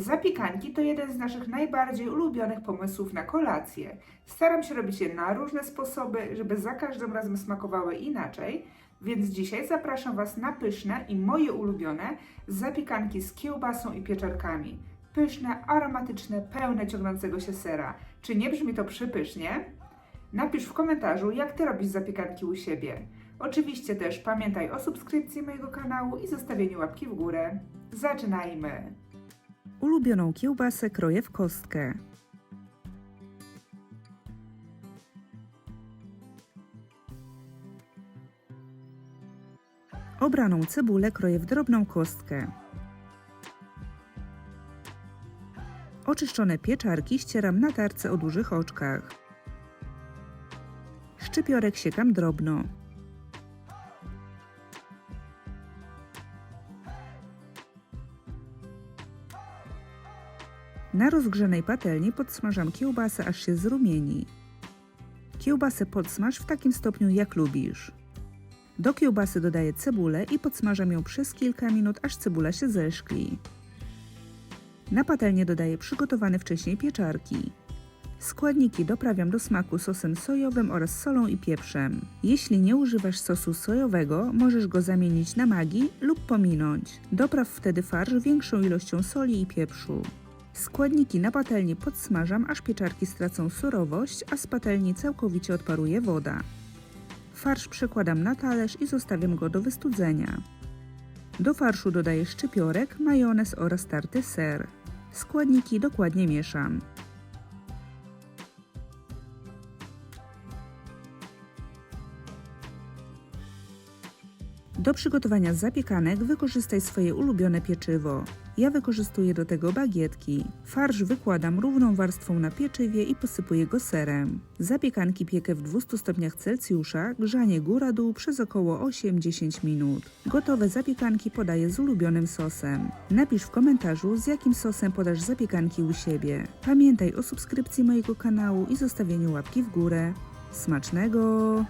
Zapiekanki to jeden z naszych najbardziej ulubionych pomysłów na kolację. Staram się robić je na różne sposoby, żeby za każdym razem smakowały inaczej, więc dzisiaj zapraszam Was na pyszne i moje ulubione zapiekanki z kiełbasą i pieczarkami. Pyszne, aromatyczne, pełne ciągnącego się sera. Czy nie brzmi to przypysznie? Napisz w komentarzu, jak Ty robisz zapiekanki u siebie. Oczywiście też pamiętaj o subskrypcji mojego kanału i zostawieniu łapki w górę. Zaczynajmy! Ulubioną kiełbasę kroję w kostkę. Obraną cebulę kroję w drobną kostkę. Oczyszczone pieczarki ścieram na tarce o dużych oczkach. Szczypiorek siekam drobno. Na rozgrzanej patelni podsmażam kiełbasę, aż się zrumieni. Kiełbasę podsmaż w takim stopniu, jak lubisz. Do kiełbasy dodaję cebulę i podsmażam ją przez kilka minut, aż cebula się zeszkli. Na patelnię dodaję przygotowane wcześniej pieczarki. Składniki doprawiam do smaku sosem sojowym oraz solą i pieprzem. Jeśli nie używasz sosu sojowego, możesz go zamienić na magi lub pominąć. Dopraw wtedy farsz większą ilością soli i pieprzu. Składniki na patelni podsmażam, aż pieczarki stracą surowość, a z patelni całkowicie odparuje woda. Farsz przekładam na talerz i zostawiam go do wystudzenia. Do farszu dodaję szczypiorek, majonez oraz tarty ser. Składniki dokładnie mieszam. Do przygotowania zapiekanek wykorzystaj swoje ulubione pieczywo. Ja wykorzystuję do tego bagietki. Farsz wykładam równą warstwą na pieczywie i posypuję go serem. Zapiekanki piekę w 200 stopniach Celsjusza, grzanie góra-dół przez około 8-10 minut. Gotowe zapiekanki podaję z ulubionym sosem. Napisz w komentarzu, z jakim sosem podasz zapiekanki u siebie. Pamiętaj o subskrypcji mojego kanału i zostawieniu łapki w górę. Smacznego!